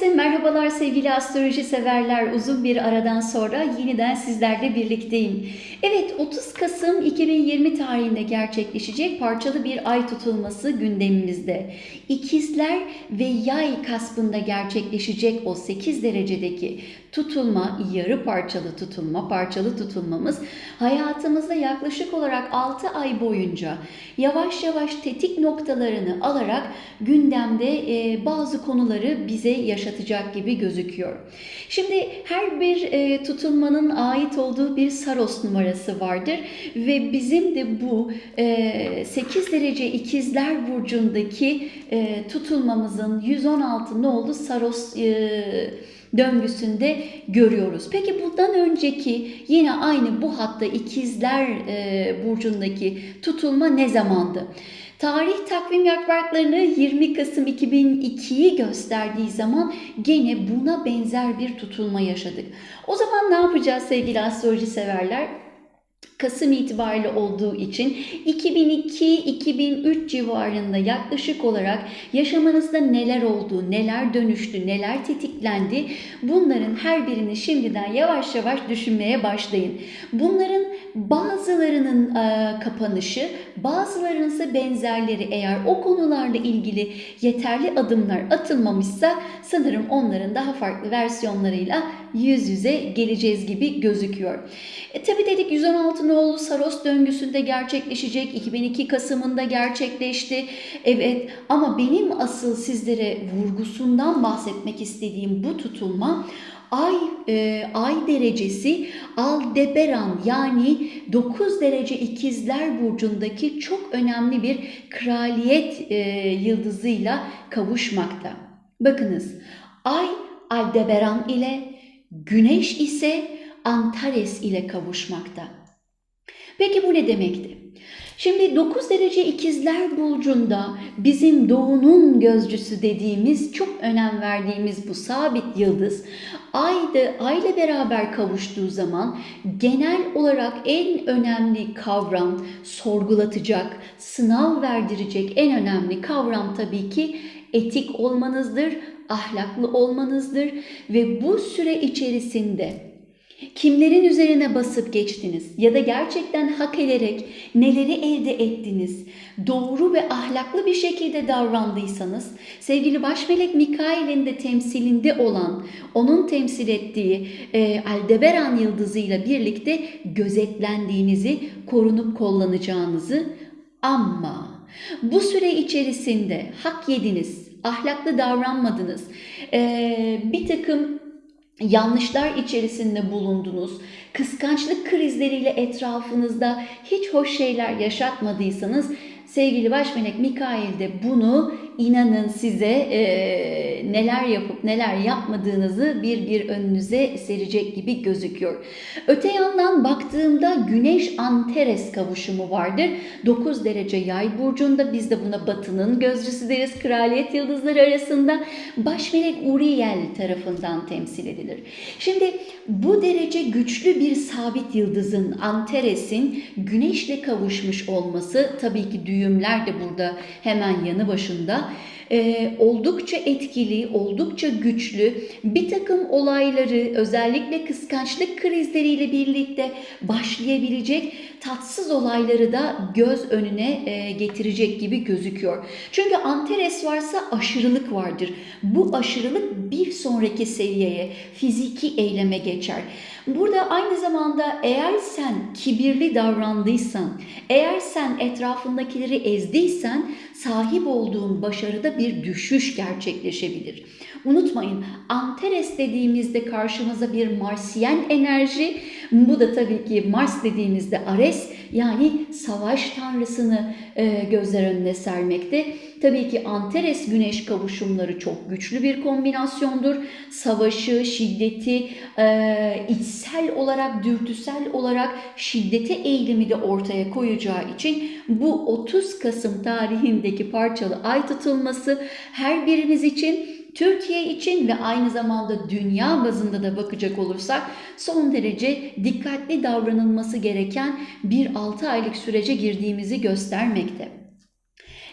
Herkese merhabalar sevgili astroloji severler. Uzun bir aradan sonra yeniden sizlerle birlikteyim. Evet 30 Kasım 2020 tarihinde gerçekleşecek parçalı bir ay tutulması gündemimizde. İkizler ve yay kaspında gerçekleşecek o 8 derecedeki tutulma, yarı parçalı tutulma, parçalı tutulmamız hayatımızda yaklaşık olarak 6 ay boyunca yavaş yavaş tetik noktalarını alarak gündemde bazı konuları bize yaşatacak gibi gözüküyor. Şimdi her bir e, tutulmanın ait olduğu bir Saros numarası vardır ve bizim de bu e, 8 derece ikizler burcundaki e, tutulmamızın 116 ne oldu? Saros e, döngüsünde görüyoruz. Peki bundan önceki yine aynı bu hatta ikizler e, burcundaki tutulma ne zamandı? Tarih takvim yapraklarını 20 Kasım 2002'yi gösterdiği zaman gene buna benzer bir tutulma yaşadık. O zaman ne yapacağız sevgili astroloji severler? Kasım itibariyle olduğu için 2002-2003 civarında yaklaşık olarak yaşamanızda neler oldu, neler dönüştü, neler tetiklendi bunların her birini şimdiden yavaş yavaş düşünmeye başlayın. Bunların bazılarının e, kapanışı, bazılarının ise benzerleri eğer o konularla ilgili yeterli adımlar atılmamışsa sanırım onların daha farklı versiyonlarıyla yüz yüze geleceğiz gibi gözüküyor. E, tabi dedik 116 Noğlu Saros döngüsünde gerçekleşecek. 2002 Kasım'ında gerçekleşti. Evet ama benim asıl sizlere vurgusundan bahsetmek istediğim bu tutulma Ay e, ay derecesi Aldebaran yani 9 derece ikizler burcundaki çok önemli bir kraliyet e, yıldızıyla kavuşmakta. Bakınız ay Aldebaran ile güneş ise Antares ile kavuşmakta. Peki bu ne demekti? Şimdi 9 derece ikizler burcunda bizim doğunun gözcüsü dediğimiz çok önem verdiğimiz bu sabit yıldız ayda ayla beraber kavuştuğu zaman genel olarak en önemli kavram sorgulatacak, sınav verdirecek en önemli kavram tabii ki etik olmanızdır, ahlaklı olmanızdır ve bu süre içerisinde Kimlerin üzerine basıp geçtiniz ya da gerçekten hak ederek neleri elde ettiniz? Doğru ve ahlaklı bir şekilde davrandıysanız sevgili baş melek Mikail'in de temsilinde olan, onun temsil ettiği e, Aldebaran yıldızıyla birlikte gözetlendiğinizi, korunup kollanacağınızı ama bu süre içerisinde hak yediniz, ahlaklı davranmadınız, e, bir takım yanlışlar içerisinde bulundunuz, kıskançlık krizleriyle etrafınızda hiç hoş şeyler yaşatmadıysanız sevgili baş melek Mikail de bunu inanın size e, neler yapıp neler yapmadığınızı bir bir önünüze serecek gibi gözüküyor. Öte yandan baktığımda Güneş Antares kavuşumu vardır. 9 derece yay burcunda biz de buna batının gözcüsü deriz. Kraliyet yıldızları arasında baş melek Uriel tarafından temsil edilir. Şimdi bu derece güçlü bir sabit yıldızın Antares'in güneşle kavuşmuş olması tabii ki düğümler de burada hemen yanı başında ee, oldukça etkili, oldukça güçlü bir takım olayları özellikle kıskançlık krizleriyle birlikte başlayabilecek tatsız olayları da göz önüne e, getirecek gibi gözüküyor. Çünkü Antares varsa aşırılık vardır. Bu aşırılık bir sonraki seviyeye, fiziki eyleme geçer. Burada aynı zamanda eğer sen kibirli davrandıysan, eğer sen etrafındakileri ezdiysen sahip olduğun başarıda bir düşüş gerçekleşebilir. Unutmayın Antares dediğimizde karşımıza bir Marsiyen enerji, bu da tabii ki Mars dediğimizde Ares yani savaş tanrısını e, gözler önüne sermekte. Tabii ki Antares güneş kavuşumları çok güçlü bir kombinasyondur. Savaşı, şiddeti, e, içsel olarak, dürtüsel olarak şiddete eğilimi de ortaya koyacağı için bu 30 Kasım tarihindeki parçalı ay tutulması her birimiz için Türkiye için ve aynı zamanda dünya bazında da bakacak olursak son derece dikkatli davranılması gereken bir 6 aylık sürece girdiğimizi göstermekte.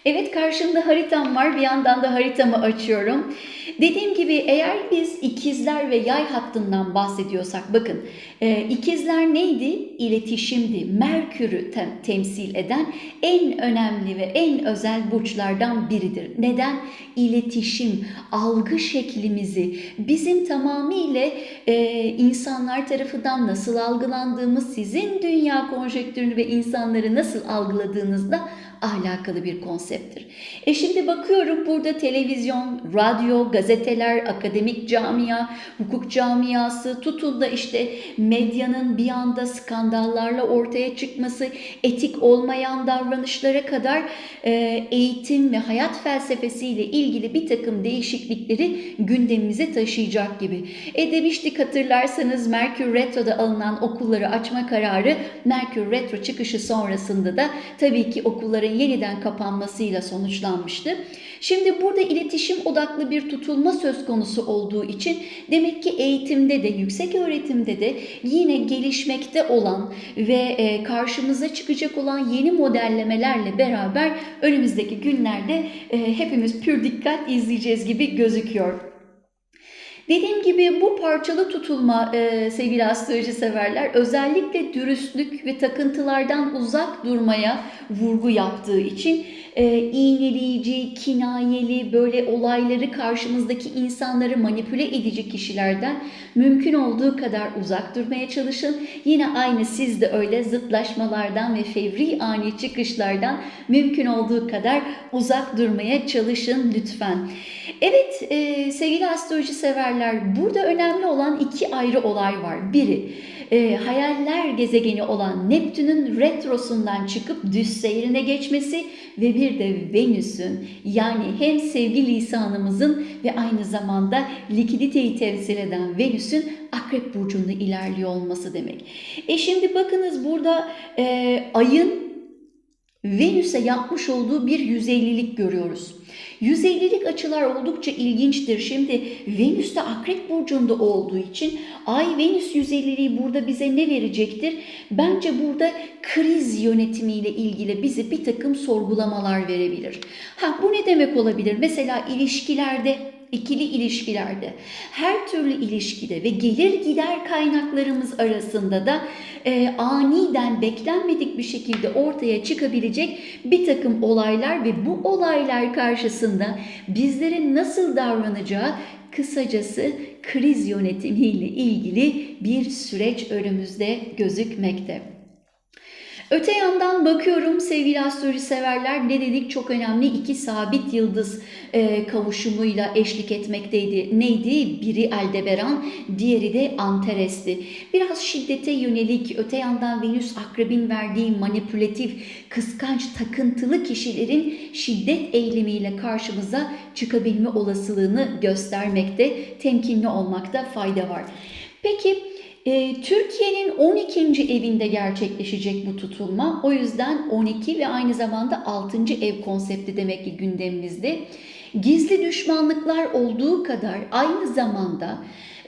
Evet karşımda haritam var. Bir yandan da haritamı açıyorum. Dediğim gibi eğer biz ikizler ve yay hattından bahsediyorsak bakın e, ikizler neydi? İletişimdi. Merkür'ü tem- temsil eden en önemli ve en özel burçlardan biridir. Neden? İletişim, algı şeklimizi bizim tamamıyla e, insanlar tarafından nasıl algılandığımız, sizin dünya konjektürünü ve insanları nasıl algıladığınızda alakalı bir konsepttir. E şimdi bakıyorum burada televizyon, radyo, gazeteler, akademik camia, hukuk camiası, tutun da işte medyanın bir anda skandallarla ortaya çıkması, etik olmayan davranışlara kadar e, eğitim ve hayat felsefesiyle ilgili bir takım değişiklikleri gündemimize taşıyacak gibi. E demiştik hatırlarsanız Merkür Retro'da alınan okulları açma kararı Merkür Retro çıkışı sonrasında da tabii ki okulların yeniden kapanmasıyla sonuçlanmıştı. Şimdi burada iletişim odaklı bir tutulma söz konusu olduğu için demek ki eğitimde de yüksek öğretimde de yine gelişmekte olan ve e, karşımıza çıkacak olan yeni modellemelerle beraber önümüzdeki günlerde e, hepimiz pür dikkat izleyeceğiz gibi gözüküyor. Dediğim gibi bu parçalı tutulma e, sevgili astroloji severler özellikle dürüstlük ve takıntılardan uzak durmaya vurgu yaptığı için e, iğneleyici, kinayeli böyle olayları karşımızdaki insanları manipüle edici kişilerden mümkün olduğu kadar uzak durmaya çalışın. Yine aynı siz de öyle zıtlaşmalardan ve fevri ani çıkışlardan mümkün olduğu kadar uzak durmaya çalışın lütfen. Evet e, sevgili astroloji severler burada önemli olan iki ayrı olay var. Biri e, hayaller gezegeni olan Neptün'ün retrosundan çıkıp düz seyrine geçmesi ve bir de Venüs'ün yani hem sevgi lisanımızın ve aynı zamanda likiditeyi temsil eden Venüs'ün Akrep Burcu'nda ilerliyor olması demek. E şimdi bakınız burada e, ayın Venüs'e yapmış olduğu bir 150'lik görüyoruz. 150'lik açılar oldukça ilginçtir. Şimdi Venüs de Akrep Burcu'nda olduğu için Ay Venüs 150'liği burada bize ne verecektir? Bence burada kriz yönetimiyle ilgili bize bir takım sorgulamalar verebilir. Ha bu ne demek olabilir? Mesela ilişkilerde ikili ilişkilerde, her türlü ilişkide ve gelir gider kaynaklarımız arasında da e, aniden beklenmedik bir şekilde ortaya çıkabilecek bir takım olaylar ve bu olaylar karşısında bizlerin nasıl davranacağı kısacası kriz yönetimiyle ilgili bir süreç önümüzde gözükmekte. Öte yandan bakıyorum sevgili astroloji severler ne dedik çok önemli iki sabit yıldız e, kavuşumuyla eşlik etmekteydi. Neydi? Biri Aldebaran, diğeri de Antares'ti. Biraz şiddete yönelik öte yandan Venüs akrebin verdiği manipülatif, kıskanç, takıntılı kişilerin şiddet eylemiyle karşımıza çıkabilme olasılığını göstermekte, temkinli olmakta fayda var. Peki e, Türkiye'nin 12. evinde gerçekleşecek bu tutulma. O yüzden 12 ve aynı zamanda 6. ev konsepti demek ki gündemimizde. Gizli düşmanlıklar olduğu kadar aynı zamanda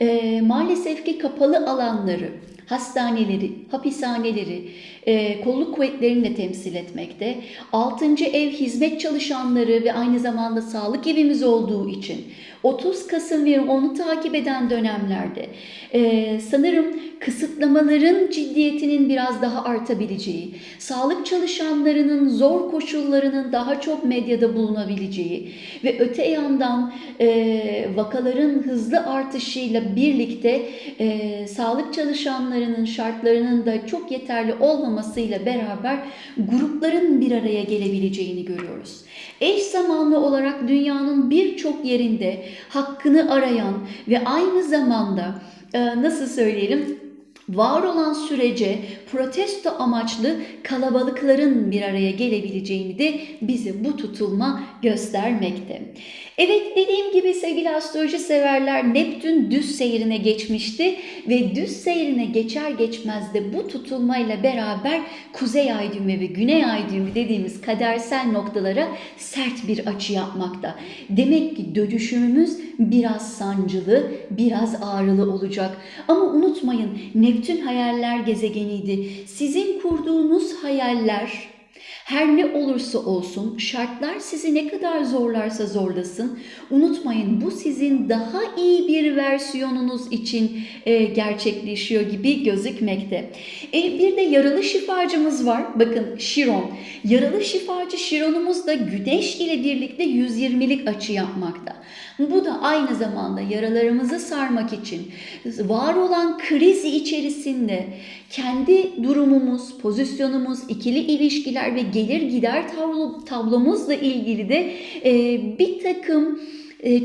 e, maalesef ki kapalı alanları, hastaneleri, hapishaneleri, e, kolluk kuvvetlerini de temsil etmekte. 6. ev hizmet çalışanları ve aynı zamanda sağlık evimiz olduğu için 30 Kasım ve onu takip eden dönemlerde e, sanırım kısıtlamaların ciddiyetinin biraz daha artabileceği, sağlık çalışanlarının zor koşullarının daha çok medyada bulunabileceği ve öte yandan e, vakaların hızlı artışıyla birlikte e, sağlık çalışanlarının şartlarının da çok yeterli olmamasıyla beraber grupların bir araya gelebileceğini görüyoruz. Eş zamanlı olarak dünyanın birçok yerinde hakkını arayan ve aynı zamanda e, nasıl söyleyelim var olan sürece protesto amaçlı kalabalıkların bir araya gelebileceğini de bize bu tutulma göstermekte. Evet dediğim gibi sevgili astroloji severler Neptün düz seyrine geçmişti ve düz seyrine geçer geçmez de bu tutulmayla beraber kuzey ay düğümü ve güney ay düğümü dediğimiz kadersel noktalara sert bir açı yapmakta. Demek ki dönüşümümüz biraz sancılı, biraz ağrılı olacak. Ama unutmayın Neptün hayaller gezegeniydi. Sizin kurduğunuz hayaller Her ne olursa olsun, şartlar sizi ne kadar zorlarsa zorlasın, unutmayın bu sizin daha iyi bir versiyonunuz için e, gerçekleşiyor gibi gözükmekte. E, bir de yaralı şifacımız var. Bakın Şiron. Yaralı şifacı Şiron'umuz da Güneş ile birlikte 120'lik açı yapmakta. Bu da aynı zamanda yaralarımızı sarmak için var olan kriz içerisinde kendi durumumuz, pozisyonumuz, ikili ilişkiler ve gelir gider tablo, tablomuzla ilgili de bir takım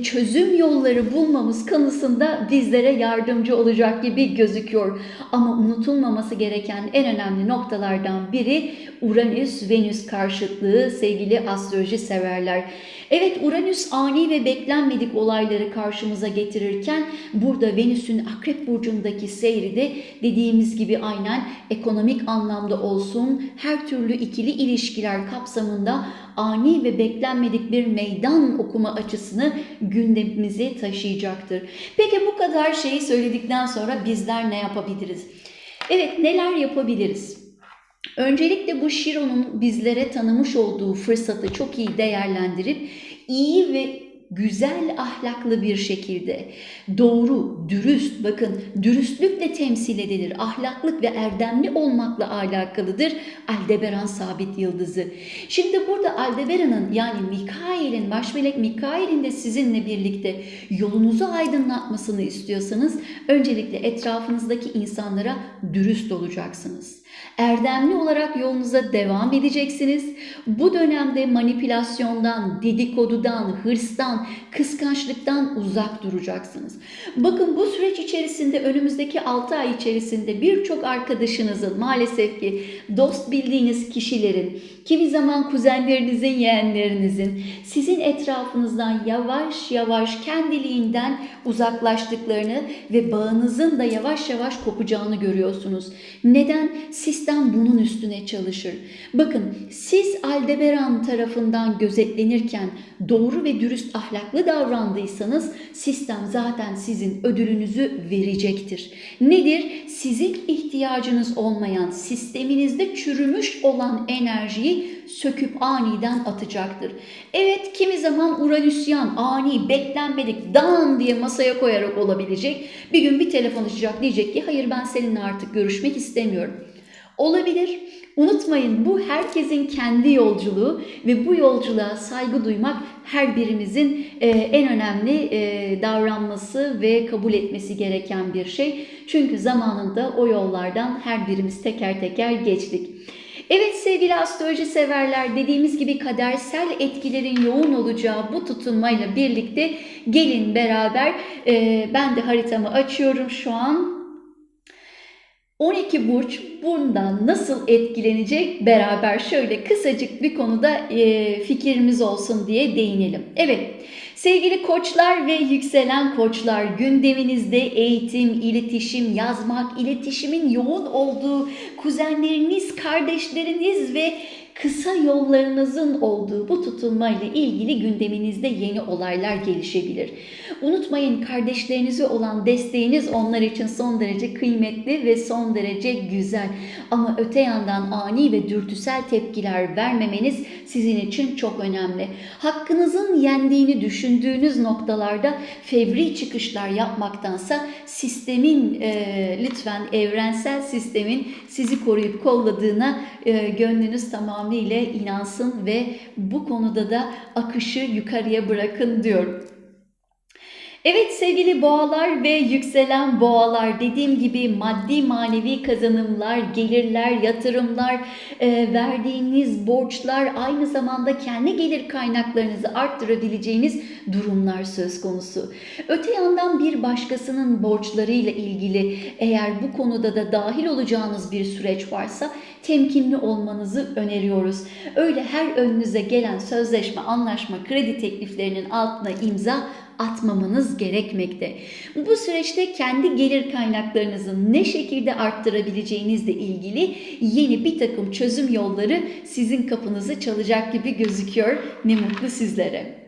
çözüm yolları bulmamız konusunda bizlere yardımcı olacak gibi gözüküyor. Ama unutulmaması gereken en önemli noktalardan biri Uranüs-Venüs karşıtlığı sevgili astroloji severler. Evet Uranüs ani ve beklenmedik olayları karşımıza getirirken burada Venüs'ün Akrep Burcu'ndaki seyri de dediğimiz gibi aynen ekonomik anlamda olsun her türlü ikili ilişkiler kapsamında ani ve beklenmedik bir meydan okuma açısını gündemimize taşıyacaktır. Peki bu kadar şeyi söyledikten sonra bizler ne yapabiliriz? Evet neler yapabiliriz? Öncelikle bu Şiron'un bizlere tanımış olduğu fırsatı çok iyi değerlendirip iyi ve güzel ahlaklı bir şekilde doğru, dürüst bakın dürüstlükle temsil edilir. Ahlaklık ve erdemli olmakla alakalıdır Aldebaran sabit yıldızı. Şimdi burada Aldebaran'ın yani Mikail'in, baş melek Mikail'in de sizinle birlikte yolunuzu aydınlatmasını istiyorsanız öncelikle etrafınızdaki insanlara dürüst olacaksınız. Erdemli olarak yolunuza devam edeceksiniz. Bu dönemde manipülasyondan, dedikodudan, hırstan, kıskançlıktan uzak duracaksınız. Bakın bu süreç içerisinde önümüzdeki 6 ay içerisinde birçok arkadaşınızın maalesef ki dost bildiğiniz kişilerin, kimi zaman kuzenlerinizin, yeğenlerinizin sizin etrafınızdan yavaş yavaş kendiliğinden uzaklaştıklarını ve bağınızın da yavaş yavaş kopacağını görüyorsunuz. Neden? Sistem bunun üstüne çalışır. Bakın siz Aldebaran tarafından gözetlenirken doğru ve dürüst ahlaklı davrandıysanız sistem zaten sizin ödülünüzü verecektir. Nedir? Sizin ihtiyacınız olmayan, sisteminizde çürümüş olan enerjiyi söküp aniden atacaktır. Evet kimi zaman Uranüsyan, ani, beklenmedik, dan diye masaya koyarak olabilecek. Bir gün bir telefon açacak diyecek ki hayır ben seninle artık görüşmek istemiyorum. Olabilir. Unutmayın bu herkesin kendi yolculuğu ve bu yolculuğa saygı duymak her birimizin e, en önemli e, davranması ve kabul etmesi gereken bir şey. Çünkü zamanında o yollardan her birimiz teker teker geçtik. Evet sevgili astroloji severler dediğimiz gibi kadersel etkilerin yoğun olacağı bu tutunmayla birlikte gelin beraber e, ben de haritamı açıyorum şu an. 12 burç bundan nasıl etkilenecek beraber şöyle kısacık bir konuda e, fikrimiz olsun diye değinelim. Evet sevgili koçlar ve yükselen koçlar gündeminizde eğitim, iletişim, yazmak, iletişimin yoğun olduğu kuzenleriniz, kardeşleriniz ve kısa yollarınızın olduğu bu tutulmayla ilgili gündeminizde yeni olaylar gelişebilir. Unutmayın kardeşlerinize olan desteğiniz onlar için son derece kıymetli ve son derece güzel. Ama öte yandan ani ve dürtüsel tepkiler vermemeniz sizin için çok önemli. Hakkınızın yendiğini düşündüğünüz noktalarda fevri çıkışlar yapmaktansa sistemin e, lütfen evrensel sistemin sizi koruyup kolladığına e, gönlünüz tamamıyla inansın ve bu konuda da akışı yukarıya bırakın diyorum. Evet sevgili boğalar ve yükselen boğalar dediğim gibi maddi manevi kazanımlar, gelirler, yatırımlar, e, verdiğiniz borçlar aynı zamanda kendi gelir kaynaklarınızı arttırabileceğiniz durumlar söz konusu. Öte yandan bir başkasının borçlarıyla ilgili eğer bu konuda da dahil olacağınız bir süreç varsa temkinli olmanızı öneriyoruz. Öyle her önünüze gelen sözleşme, anlaşma, kredi tekliflerinin altına imza atmamanız gerekmekte. Bu süreçte kendi gelir kaynaklarınızı ne şekilde arttırabileceğinizle ilgili yeni bir takım çözüm yolları sizin kapınızı çalacak gibi gözüküyor. Ne mutlu sizlere.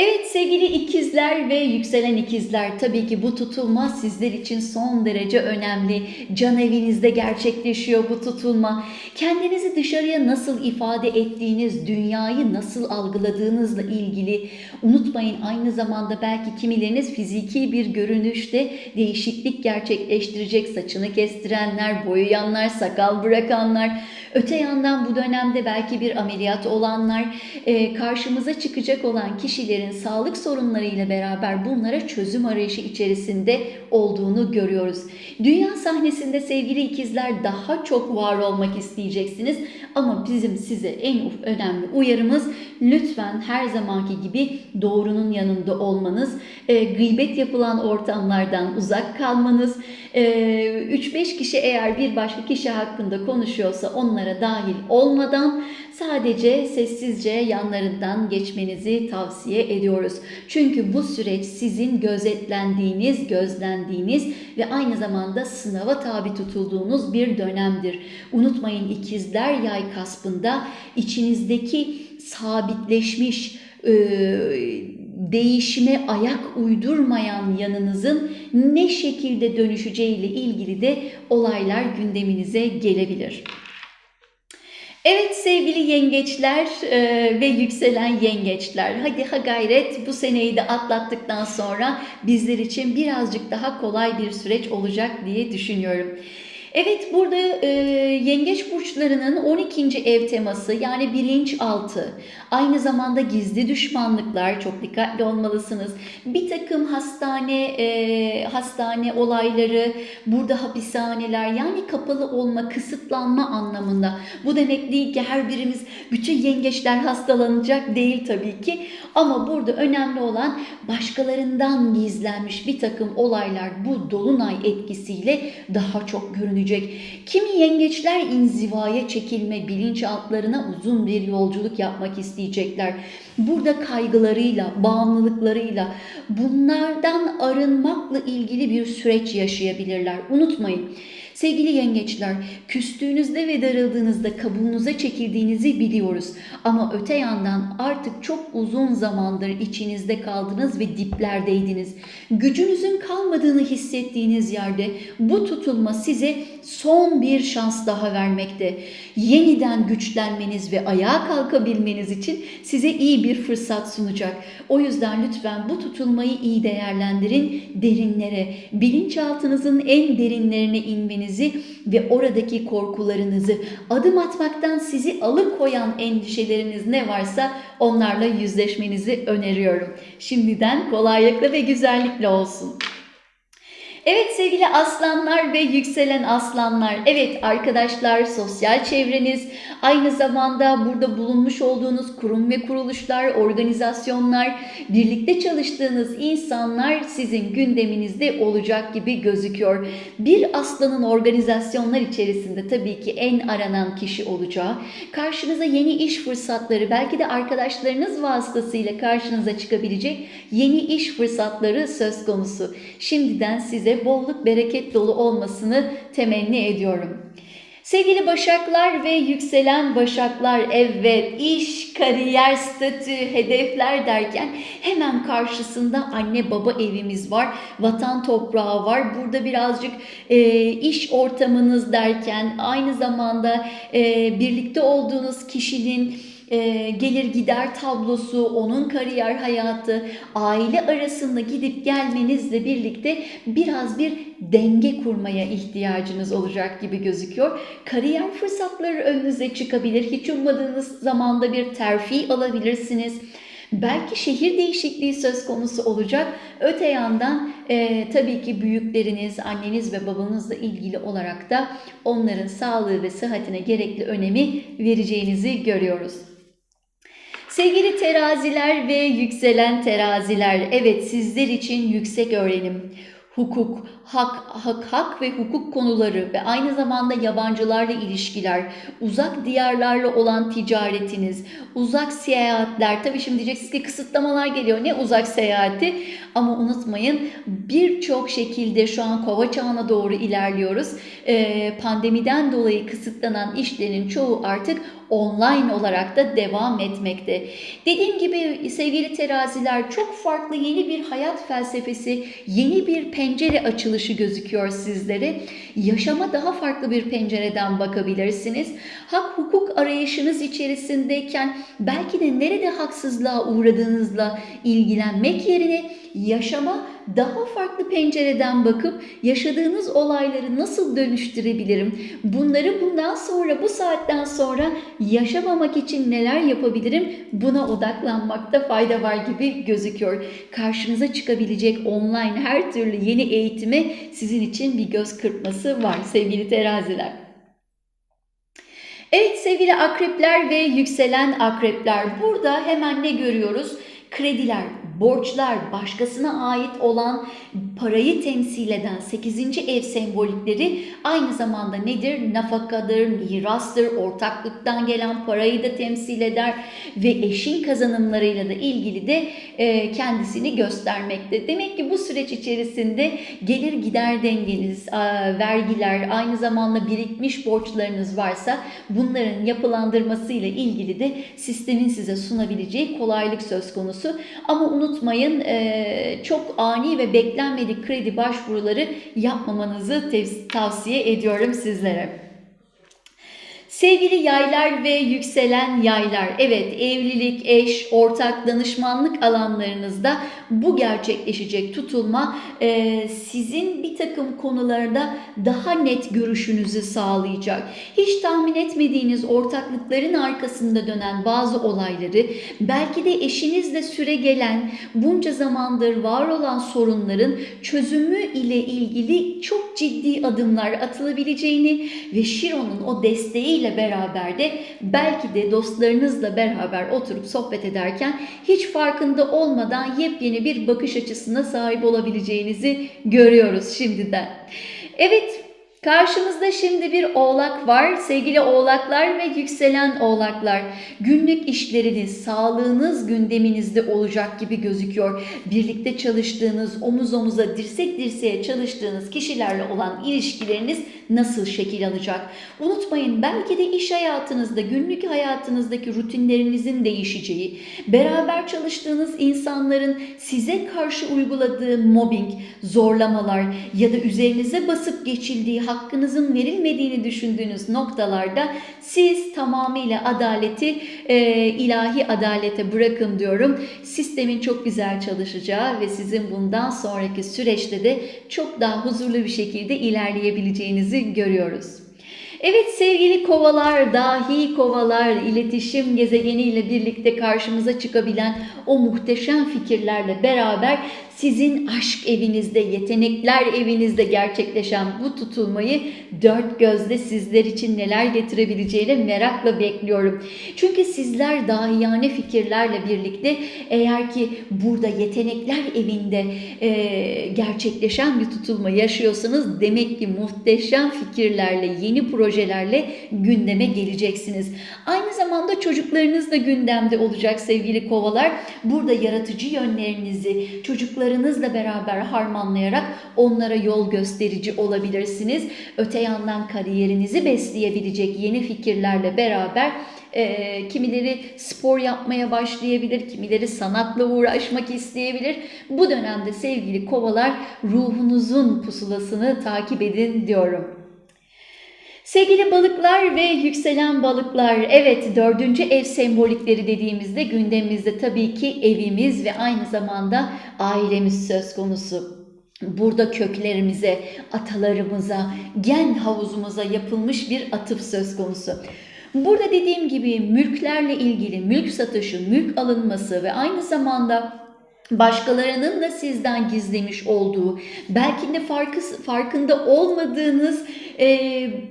Evet sevgili ikizler ve yükselen ikizler tabii ki bu tutulma sizler için son derece önemli. Can evinizde gerçekleşiyor bu tutulma. Kendinizi dışarıya nasıl ifade ettiğiniz, dünyayı nasıl algıladığınızla ilgili unutmayın aynı zamanda belki kimileriniz fiziki bir görünüşte değişiklik gerçekleştirecek. Saçını kestirenler, boyayanlar, sakal bırakanlar. Öte yandan bu dönemde belki bir ameliyat olanlar, e, karşımıza çıkacak olan kişilerin sağlık sorunlarıyla beraber bunlara çözüm arayışı içerisinde olduğunu görüyoruz. Dünya sahnesinde sevgili ikizler daha çok var olmak isteyeceksiniz. Ama bizim size en önemli uyarımız lütfen her zamanki gibi doğrunun yanında olmanız, e, gıybet yapılan ortamlardan uzak kalmanız, e, 3-5 kişi eğer bir başka kişi hakkında konuşuyorsa onlara dahil olmadan sadece sessizce yanlarından geçmenizi tavsiye ediyoruz. Çünkü bu süreç sizin gözetlendiğiniz, gözlendiğiniz ve aynı zamanda sınava tabi tutulduğunuz bir dönemdir. Unutmayın ikizler yay kaspında içinizdeki sabitleşmiş e, değişime ayak uydurmayan yanınızın ne şekilde dönüşeceğiyle ilgili de olaylar gündeminize gelebilir. Evet sevgili yengeçler e, ve yükselen yengeçler hadi ha gayret bu seneyi de atlattıktan sonra bizler için birazcık daha kolay bir süreç olacak diye düşünüyorum. Evet burada e, yengeç burçlarının 12. ev teması yani bilinçaltı, aynı zamanda gizli düşmanlıklar çok dikkatli olmalısınız. Bir takım hastane e, hastane olayları, burada hapishaneler yani kapalı olma, kısıtlanma anlamında. Bu demek değil ki her birimiz bütün yengeçler hastalanacak değil tabii ki. Ama burada önemli olan başkalarından gizlenmiş bir takım olaylar bu dolunay etkisiyle daha çok görünecek. Kimi yengeçler inzivaya çekilme bilinçaltlarına uzun bir yolculuk yapmak isteyecekler. Burada kaygılarıyla, bağımlılıklarıyla bunlardan arınmakla ilgili bir süreç yaşayabilirler. Unutmayın. Sevgili yengeçler, küstüğünüzde ve darıldığınızda kabuğunuza çekildiğinizi biliyoruz. Ama öte yandan artık çok uzun zamandır içinizde kaldınız ve diplerdeydiniz. Gücünüzün kalmadığını hissettiğiniz yerde bu tutulma size son bir şans daha vermekte. Yeniden güçlenmeniz ve ayağa kalkabilmeniz için size iyi bir fırsat sunacak. O yüzden lütfen bu tutulmayı iyi değerlendirin, derinlere, bilinçaltınızın en derinlerine inmenizi ve oradaki korkularınızı, adım atmaktan sizi alıkoyan endişeleriniz ne varsa onlarla yüzleşmenizi öneriyorum. Şimdiden kolaylıkla ve güzellikle olsun. Evet sevgili aslanlar ve yükselen aslanlar. Evet arkadaşlar sosyal çevreniz aynı zamanda burada bulunmuş olduğunuz kurum ve kuruluşlar, organizasyonlar, birlikte çalıştığınız insanlar sizin gündeminizde olacak gibi gözüküyor. Bir aslanın organizasyonlar içerisinde tabii ki en aranan kişi olacağı, karşınıza yeni iş fırsatları, belki de arkadaşlarınız vasıtasıyla karşınıza çıkabilecek yeni iş fırsatları söz konusu. Şimdiden size bolluk bereket dolu olmasını temenni ediyorum. Sevgili başaklar ve yükselen başaklar evet iş, kariyer, statü, hedefler derken hemen karşısında anne baba evimiz var, vatan toprağı var. Burada birazcık e, iş ortamınız derken aynı zamanda e, birlikte olduğunuz kişinin e, gelir gider tablosu, onun kariyer hayatı, aile arasında gidip gelmenizle birlikte biraz bir denge kurmaya ihtiyacınız olacak gibi gözüküyor. Kariyer fırsatları önünüze çıkabilir. Hiç ummadığınız zamanda bir terfi alabilirsiniz. Belki şehir değişikliği söz konusu olacak. Öte yandan e, tabii ki büyükleriniz, anneniz ve babanızla ilgili olarak da onların sağlığı ve sıhhatine gerekli önemi vereceğinizi görüyoruz. Sevgili teraziler ve yükselen teraziler, evet sizler için yüksek öğrenim, hukuk, hak, hak, hak ve hukuk konuları ve aynı zamanda yabancılarla ilişkiler, uzak diyarlarla olan ticaretiniz, uzak seyahatler. Tabii şimdi diyeceksiniz ki kısıtlamalar geliyor. Ne uzak seyahati? Ama unutmayın birçok şekilde şu an kova çağına doğru ilerliyoruz. Ee, pandemiden dolayı kısıtlanan işlerin çoğu artık online olarak da devam etmekte. Dediğim gibi sevgili teraziler çok farklı yeni bir hayat felsefesi, yeni bir pencere açılışı gözüküyor sizlere. Yaşama daha farklı bir pencereden bakabilirsiniz. Hak hukuk arayışınız içerisindeyken belki de nerede haksızlığa uğradığınızla ilgilenmek yerine yaşama daha farklı pencereden bakıp yaşadığınız olayları nasıl dönüştürebilirim? Bunları bundan sonra bu saatten sonra yaşamamak için neler yapabilirim? Buna odaklanmakta fayda var gibi gözüküyor. Karşınıza çıkabilecek online her türlü yeni eğitime sizin için bir göz kırpması var sevgili teraziler. Evet sevgili akrepler ve yükselen akrepler burada hemen ne görüyoruz? Krediler, borçlar, başkasına ait olan parayı temsil eden 8. ev sembolikleri aynı zamanda nedir? Nafakadır, mirastır, ortaklıktan gelen parayı da temsil eder ve eşin kazanımlarıyla da ilgili de e, kendisini göstermekte. Demek ki bu süreç içerisinde gelir gider dengeniz, vergiler, aynı zamanda birikmiş borçlarınız varsa bunların yapılandırmasıyla ilgili de sistemin size sunabileceği kolaylık söz konusu. Ama unutmayın e, çok ani ve beklenmedik kredi başvuruları yapmamanızı tavsiye ediyorum sizlere. Sevgili yaylar ve yükselen yaylar, evet evlilik, eş, ortak, danışmanlık alanlarınızda bu gerçekleşecek tutulma e, sizin bir takım konularda daha net görüşünüzü sağlayacak. Hiç tahmin etmediğiniz ortaklıkların arkasında dönen bazı olayları, belki de eşinizle süre gelen bunca zamandır var olan sorunların çözümü ile ilgili çok ciddi adımlar atılabileceğini ve Şiron'un o desteğiyle beraber de belki de dostlarınızla beraber oturup sohbet ederken hiç farkında olmadan yepyeni bir bakış açısına sahip olabileceğinizi görüyoruz şimdiden. Evet Karşımızda şimdi bir oğlak var. Sevgili oğlaklar ve yükselen oğlaklar. Günlük işleriniz, sağlığınız gündeminizde olacak gibi gözüküyor. Birlikte çalıştığınız, omuz omuza, dirsek dirseğe çalıştığınız kişilerle olan ilişkileriniz nasıl şekil alacak? Unutmayın belki de iş hayatınızda, günlük hayatınızdaki rutinlerinizin değişeceği, beraber çalıştığınız insanların size karşı uyguladığı mobbing, zorlamalar ya da üzerinize basıp geçildiği hakkınızın verilmediğini düşündüğünüz noktalarda siz tamamıyla adaleti e, ilahi adalete bırakın diyorum. Sistemin çok güzel çalışacağı ve sizin bundan sonraki süreçte de çok daha huzurlu bir şekilde ilerleyebileceğinizi görüyoruz. Evet sevgili kovalar, dahi kovalar, iletişim gezegeniyle birlikte karşımıza çıkabilen o muhteşem fikirlerle beraber sizin aşk evinizde, yetenekler evinizde gerçekleşen bu tutulmayı dört gözle sizler için neler getirebileceğini merakla bekliyorum. Çünkü sizler dahiyane fikirlerle birlikte eğer ki burada yetenekler evinde e, gerçekleşen bir tutulma yaşıyorsanız demek ki muhteşem fikirlerle, yeni projelerle gündeme geleceksiniz. Aynı zamanda çocuklarınız da gündemde olacak sevgili kovalar. Burada yaratıcı yönlerinizi, çocuklar çocuklarınızla beraber harmanlayarak onlara yol gösterici olabilirsiniz. Öte yandan kariyerinizi besleyebilecek yeni fikirlerle beraber e, kimileri spor yapmaya başlayabilir, kimileri sanatla uğraşmak isteyebilir. Bu dönemde sevgili kovalar ruhunuzun pusulasını takip edin diyorum. Sevgili balıklar ve yükselen balıklar, evet dördüncü ev sembolikleri dediğimizde gündemimizde tabii ki evimiz ve aynı zamanda ailemiz söz konusu. Burada köklerimize, atalarımıza, gen havuzumuza yapılmış bir atıf söz konusu. Burada dediğim gibi mülklerle ilgili mülk satışı, mülk alınması ve aynı zamanda başkalarının da sizden gizlemiş olduğu, belki de farkı, farkında olmadığınız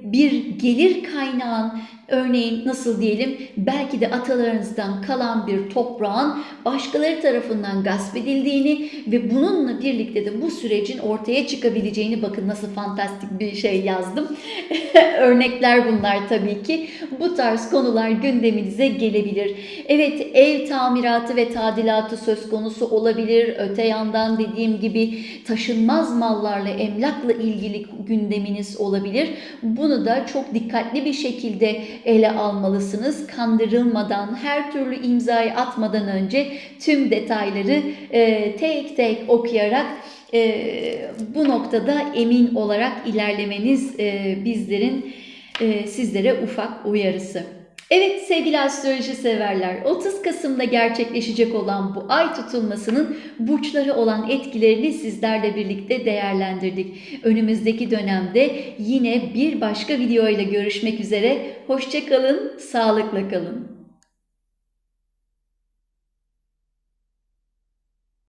bir gelir kaynağın Örneğin nasıl diyelim belki de atalarınızdan kalan bir toprağın başkaları tarafından gasp edildiğini ve bununla birlikte de bu sürecin ortaya çıkabileceğini bakın nasıl fantastik bir şey yazdım. Örnekler bunlar tabii ki. Bu tarz konular gündeminize gelebilir. Evet ev tamiratı ve tadilatı söz konusu olabilir. Öte yandan dediğim gibi taşınmaz mallarla emlakla ilgili gündeminiz olabilir. Bunu da çok dikkatli bir şekilde ele almalısınız. Kandırılmadan, her türlü imzayı atmadan önce tüm detayları e, tek tek okuyarak e, bu noktada emin olarak ilerlemeniz e, bizlerin e, sizlere ufak uyarısı. Evet sevgili astroloji severler 30 Kasım'da gerçekleşecek olan bu ay tutulmasının burçları olan etkilerini sizlerle birlikte değerlendirdik. Önümüzdeki dönemde yine bir başka video ile görüşmek üzere. Hoşçakalın, sağlıkla kalın.